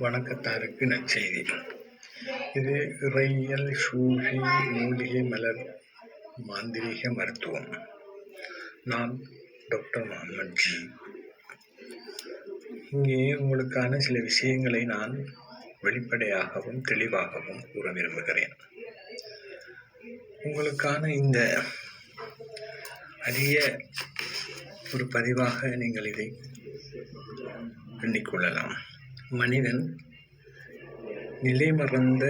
வணக்கத்தாருக்கு நற்செய்தி இது இறையியல் சூஃபி மூலிகை மலர் மாந்திரீக மருத்துவம். நான் டாக்டர் முகமது ஜி இங்கே உங்களுக்கான சில விஷயங்களை நான் வெளிப்படையாகவும் தெளிவாகவும் கூற விரும்புகிறேன். உங்களுக்கான இந்த அரிய ஒரு பதிவாக நீங்கள் இதை எண்ணிக்கொள்ளலாம் மனிதன் நிலைமறந்த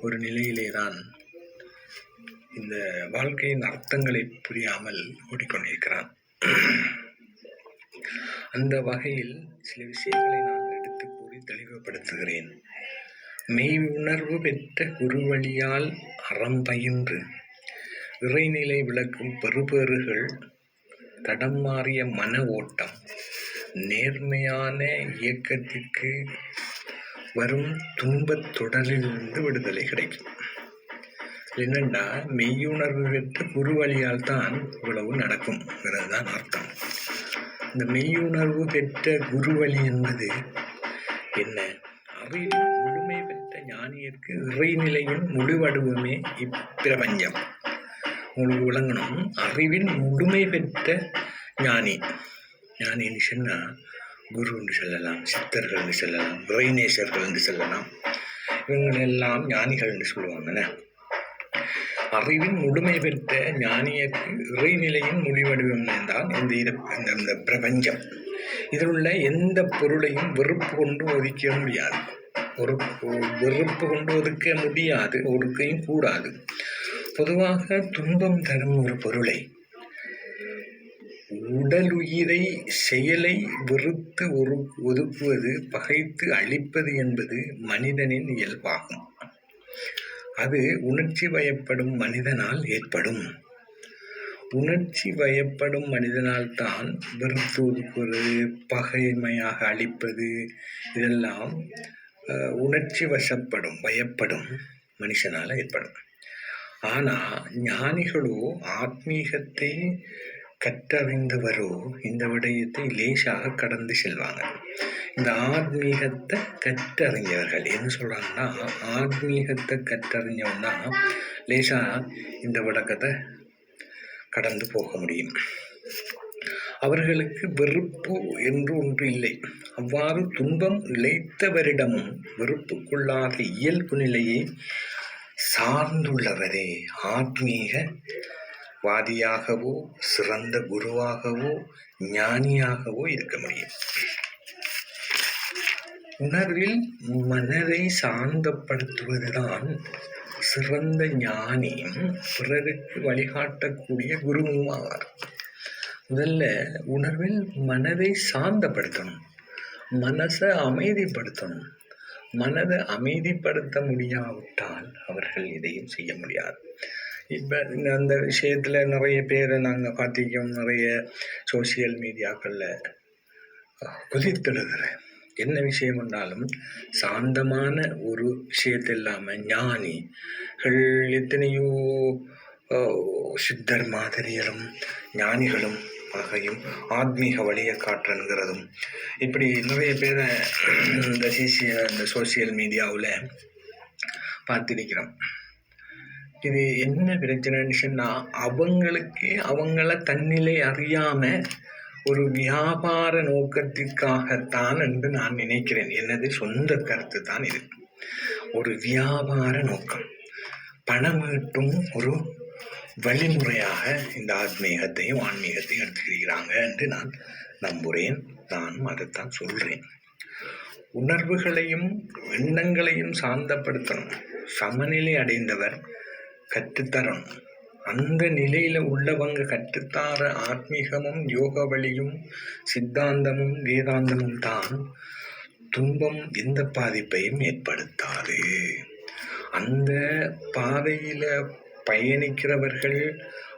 ஒரு நிலையிலே தான் இந்த வாழ்க்கையின் அர்த்தங்களை புரியாமல் ஓடிக்கொண்டிருக்கிறான். அந்த வகையில் சில விஷயங்களை நான் எடுத்து கூறி தெளிவுபடுத்துகிறேன். மெய் உணர்வு பெற்ற குருவழியால் அறம் பயின்று இறைநிலை விளக்கும் பெறுபேறுகள் தடம் மாறிய மன ஓட்டம். நேர்மையான இயக்கத்திற்கு வரும் துன்பத் தொடரிலிருந்து விடுதலை கிடைக்கும். என்னென்னா மெய்யுணர்வு பெற்ற குரு வழியால் தான் இவ்வளவு நடக்கும்ங்கிறது தான் அர்த்தம். இந்த மெய்யுணர்வு பெற்ற குரு வழி என்பது என்ன? அறிவு முழுமை பெற்ற ஞானியருக்கு இறைநிலையின் முழுவடுவமே இப்பிரபஞ்சம். உங்களுக்கு விளங்கணும். அறிவின் முழுமை பெற்ற ஞானி. ஞானின்னு சொன்னால் குருன்னு சொல்லலாம் சித்தர்கள்னு சொல்லலாம் இறைநேசர்கள்னு சொல்லலாம். இவங்களெல்லாம் ஞானிகள்னு சொல்லுவாங்கண்ணே அறிவின் முழுமை பெற்ற ஞானியக்கு இறைநிலையின் முடிவடிவம் தான் இந்த இந்த இந்த பிரபஞ்சம். இதில் உள்ள எந்த பொருளையும் வெறுப்பு கொண்டு ஒதுக்க முடியாது. ஒரு வெறுப்பு கொண்டு ஒதுக்க முடியாது ஒதுக்கையும் கூடாது. பொதுவாக துன்பம் தரும் ஒரு பொருளை. உடலுயிரை செயலை வெறுத்து ஒரு ஒதுக்குவது பகைத்து அழிப்பது என்பது மனிதனின் இயல்பாகும். அது உணர்ச்சி வயப்படும் மனிதனால் ஏற்படும். உணர்ச்சி வயப்படும் மனிதனால் தான் வெறுத்து ஒதுக்குவது பகைமையாக அழிப்பது இதெல்லாம் உணர்ச்சி வசப்படும் வயப்படும் மனுஷனால் ஏற்படும். ஆனால் ஞானிகளோ ஆத்மீகத்தை கற்றறிந்தவரோ இந்த விடயத்தை லேசாக கடந்து செல்வாங்க. இந்த ஆத்மீகத்தை கற்றறிஞ்சவர்கள் என்ன சொல்கிறாங்கன்னா ஆத்மீகத்தை கற்றறிஞ்சவன்னா லேசாக இந்த விளக்கத்தை கடந்து போக முடியும். அவர்களுக்கு வெறுப்பு என்று ஒன்று இல்லை. அவ்வாறு துன்பம் இழைத்தவரிடமும் வெறுப்புக்குள்ளாத இயல்பு நிலையை சார்ந்துள்ளவரே ஆத்மீக வாதியாகவோ சிறந்த குருவாகவோ ஞானியாகவோ இருக்க முடியும். உணர்வில் மனதை சாந்தப்படுத்துவதுதான் சிறந்த ஞானியும் பிறருக்கு வழிகாட்டக்கூடிய குருவும் ஆவார் முதல்ல உணர்வில் மனதை சாந்தப்படுத்தணும். மனசை அமைதிப்படுத்தணும். மனதை அமைதிப்படுத்த முடியாவிட்டால் அவர்கள் இதையும் செய்ய முடியாது. இப்போ அந்த விஷயத்தில் நிறைய பேரை நாங்கள் பார்த்திக்கோம் நிறைய சோசியல் மீடியாக்களில் குதித்தெழுதுறேன் என்ன விஷயம் என்றாலும் சாந்தமான ஒரு விஷயத்தை இல்லாமல் ஞானிகள் எத்தனையோ சித்தர் மாதிரிகளும் ஞானிகளும் ஆகையும் ஆத்மீக வழியை காட்டுறங்கிறதும். இப்படி நிறைய பேரை இந்த சிசிய இந்த சோசியல் மீடியாவில் பார்த்திருக்கிறோம் இது என்ன பிரச்சனைன்னு சொன்னால் அவங்களுக்கு அவங்கள தன்னிலை அறியாமல் ஒரு வியாபார நோக்கத்திற்காகத்தான் என்று நான் நினைக்கிறேன். எனது சொந்த கருத்து தான் இது. ஒரு வியாபார நோக்கம். பணம் ஈட்டும் ஒரு வழிமுறையாக இந்த ஆத்மீகத்தையும் ஆன்மீகத்தையும் எடுத்துக்கிறாங்க என்று நான் நம்புகிறேன் நானும் அதைத்தான் சொல்கிறேன் உணர்வுகளையும் எண்ணங்களையும் சாந்தப்படுத்தணும். சமநிலை அடைந்தவர் கற்றுத்தரணும். அந்த நிலையில் உள்ளவங்க கற்றுத்தார ஆத்மீகமும் யோக வழியும் சித்தாந்தமும் வேதாந்தமும் தான் துன்பம் எந்த பாதிப்பையும் ஏற்படுத்தாது. அந்த பாதையில் பயணிக்கிறவர்கள்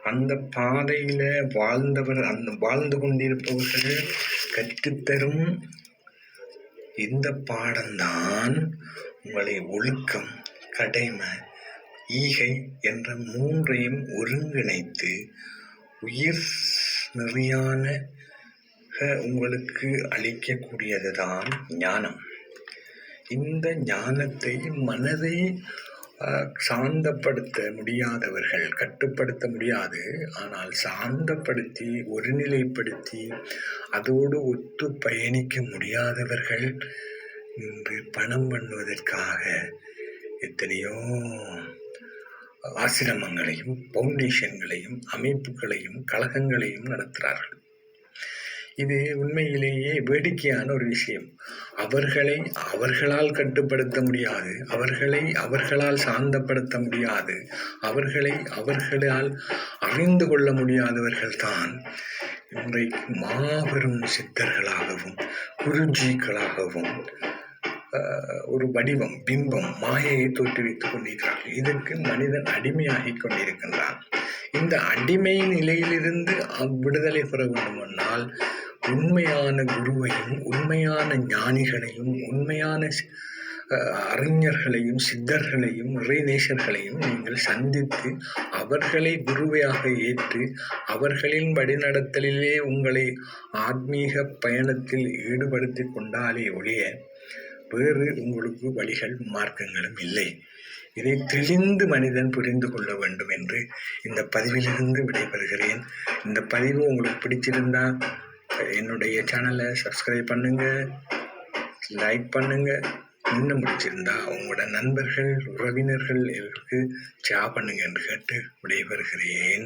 அந்த பாதையில் வாழ்ந்தவர் அந்த வாழ்ந்து கொண்டிருப்பவர்கள் கற்றுத்தரும் இந்த பாடம்தான் உங்களை ஒழுக்கம் கடமை ஈகை என்ற மூன்றையும் ஒருங்கிணைத்து உயிர் நெறியான உங்களுக்கு அளிக்கக்கூடியது தான் ஞானம். இந்த ஞானத்தை மனதை சாந்தப்படுத்த முடியாதவர்கள் கட்டுப்படுத்த முடியாது. ஆனால் சாந்தப்படுத்தி ஒருநிலைப்படுத்தி அதோடு ஒத்து பயணிக்க முடியாதவர்கள் இன்று பணம் பண்ணுவதற்காக எத்தனையோ ஆசிரமங்களையும் பவுண்டேஷன்களையும் அமைப்புகளையும் கழகங்களையும் நடத்துகிறார்கள் இது உண்மையிலேயே வேடிக்கையான ஒரு விஷயம். அவர்களை அவர்களால் கட்டுப்படுத்த முடியாது. அவர்களை அவர்களால் சாந்தப்படுத்த முடியாது. அவர்களை அவர்களால் அறிந்து கொள்ள முடியாதவர்கள் தான் இன்றைக்கு மாபெரும் சித்தர்களாகவும் குருஜிக்களாகவும் ஒரு வடிவம் பிம்பம் மாயையை தோற்றுவித்துக் கொண்டிருக்கிறார்கள். இதற்கு மனிதன் அடிமையாகிக் கொண்டிருக்கின்றான். இந்த அடிமை நிலையிலிருந்து அவ் விடுதலை பெற வேண்டுமென்றால் உண்மையான குருவையும் உண்மையான ஞானிகளையும் உண்மையான அறிஞர்களையும் சித்தர்களையும் இறைநேசர்களையும் நீங்கள் சந்தித்து அவர்களை குருவையாக ஏற்று அவர்களின் வழிநடத்தலிலே உங்களை ஆத்மீக பயணத்தில் ஈடுபடுத்திக் கொண்டாலே ஒழிய வேறு உங்களுக்கு வழிகள் மார்க்கங்களும் இல்லை. இதை தெளிந்து மனிதன் புரிந்து கொள்ள வேண்டும் என்று இந்த பதிவிலிருந்து விடைபெறுகிறேன். இந்த பதிவு உங்களுக்கு பிடிச்சிருந்தா என்னுடைய சேனலை சப்ஸ்கிரைப் பண்ணுங்க லைக் பண்ணுங்க. இன்னும் பிடிச்சிருந்தா உங்களோட நண்பர்கள் உறவினர்கள் எல்லோருக்கு ஷேர் பண்ணுங்க என்று கேட்டு விடைபெறுகிறேன்.